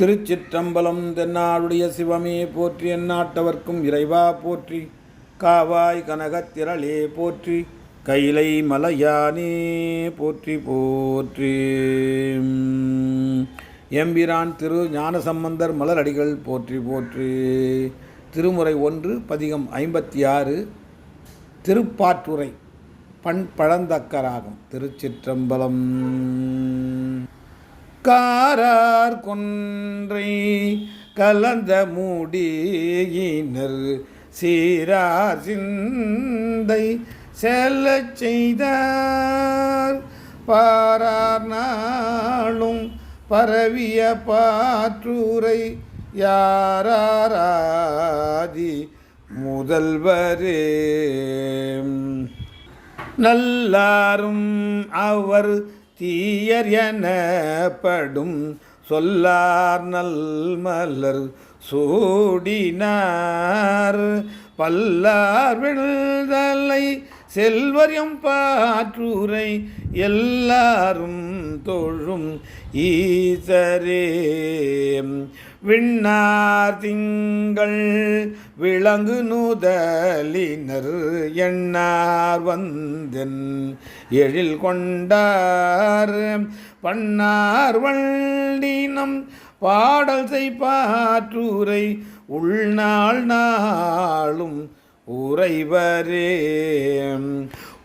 திருச்சிற்றம்பலம் தென்னாடுடைய சிவமே போற்றி எந்நாட்டவர்க்கும் இறைவா போற்றி. காவாய் கனகத்திரளே போற்றி. கைலை மலையானே போற்றி போற்றி. எம்பிரான் திரு ஞானசம்பந்தர் மலரடிகள் போற்றி போற்றி. திருமுறை ஒன்று பதிகம் ஐம்பத்தி ஆறு திருப்பாற்றுரை பண் பழந்தக்கராகும் திருச்சிற்றம்பலம். காரார் கொன்றை கலந்த மூடியினர். சீரார் சிந்தை செல்ல செய்தார். பாரார் நாளும் பரவிய பாற்றுரை யாராராதி முதல்வரே. நல்லாரும் அவர் தீயர் எனப்படும் சொல்லார் நல்மலர் சூடினார். பல்லார் விழுதலை செல்வரியம் பாற்றூரை எல்லாரும் தொழும் ஈசரே. விண்ணார் திங்கள் விளங்கு நுதலினர் எண்ணார் வந்தன் எழில் கொண்டார் பண்ணார் வள்ளினம் பாடல் செய்பாற்றுரை உள்நாள் நாளும் உறைவரே.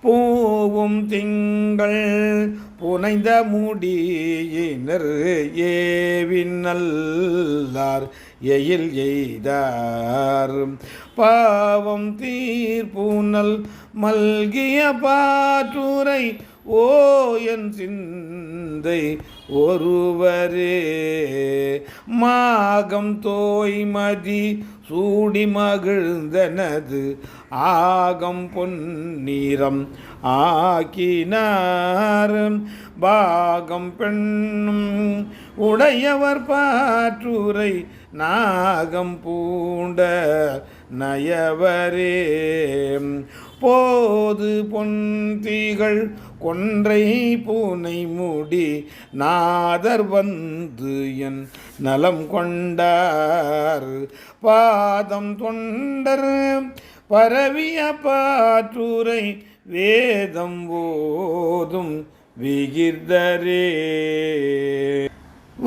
பூவும் திங்கள் புனைந்த முடியினர் ஏவினல்லார் எயில் எய்தார். பாவம் தீர்ப்புனல் மல்கிய பாற்றுரை ஓ என் சிந்தை ஒருவரே மாகம் தோய்மதி சூடி மகிழ்ந்தனது ஆகம் பொன்னீரம் ஆக்கினார். பாகம் பெண்ணும் உடையவர் பாற்றுரை நாகம் பூண்ட நயவரே. போது பொன்திகள் கொன்றை பூனை மூடி நாதர் வந்து என் நலம் கொண்டார். பாதம் தொண்டர் பரவிய பாற்றுரை வேதம் போதும் விகிர்தரே.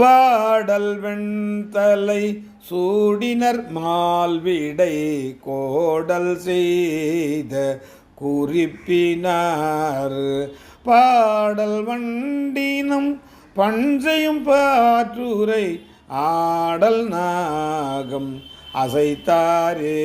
வாடல் வெண்தலை சூடினர் மால்விடை கோடல் செய்த குறிப்பினார். பாடல் வண்டினம் பஞ்சையும் பாற்றுரை ஆடல் நாகம் அசைத்தாரே.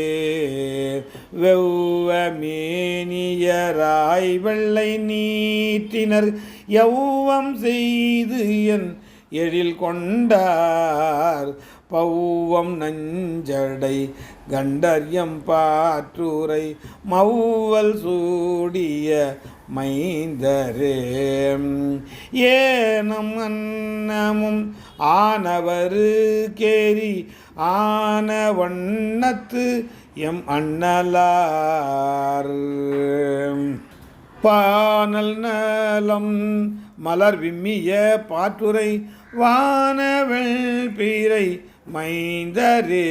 வெவ்வ மேனியராய் வெள்ளை நீட்டினர் யௌவம் செய்து என் எழில் கொண்டார். பௌவம் நஞ்சடை கண்டர்யம் பாற்றுரை மௌவல் சூடிய மைந்தரே. ஏனம் அன்னமும் ஆனவரு கேரி ஆன வண்ணத்து எம் அண்ணலார். பானல் நலம் மலர் விம்மிய பாட்டுரை வானவெள் பீரை மைந்தரே.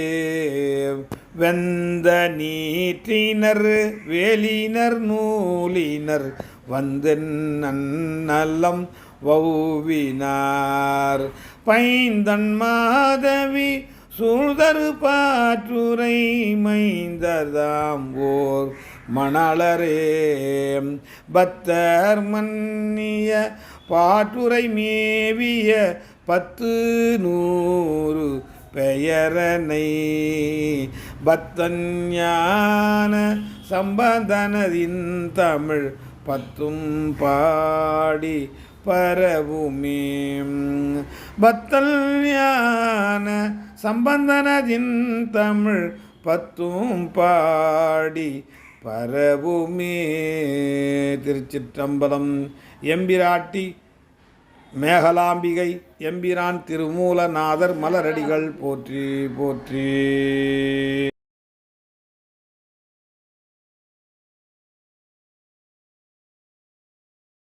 வெந்த நீற்றினர் வேலினர் நூலினர் வந்தன் நன்னலம் வௌவினார். பைந்தன் மாதவி சூழ்தரு பாற்றுரை மைந்ததாம் ஓர் மணலரே. பத்தர் மன்னிய பாட்டுரை மேவிய பத்து நூறு பெயரனை. பத்தஞான சம்பந்தனதின் தமிழ் பத்தும் பாடி பரவுமே. பத்தல் ஞான சம்பந்தனதின் தமிழ் பத்தும் பாடி பரவுமே. திருச்சிற்றம்பலம் எம்பிராட்டி மேகலாம்பிகை எம்பிரான் திருமூலநாதர் மலரடிகள் போற்றி போற்றி.